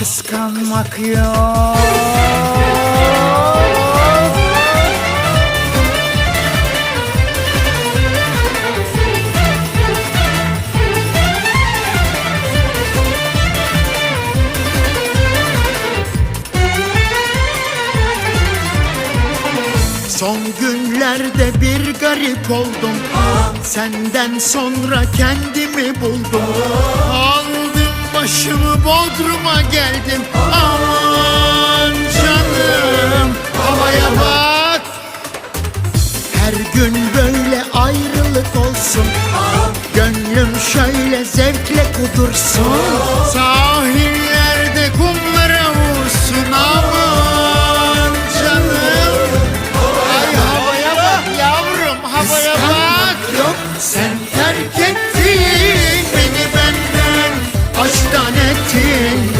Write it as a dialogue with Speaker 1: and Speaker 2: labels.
Speaker 1: kıskanmak yok. Son günlerde bir garip oldum. Senden sonra kendimi buldum. başımı başına geldim. Aman canım havaya bak. Her gün böyle ayrılık olsun. Gönlüm şöyle zevkle kudursun. Sahillerde kumlara vursun. Aman canım. Ay havaya bak yavrum havaya bak. Yok sen terk ettin beni benden. Aşktan ettin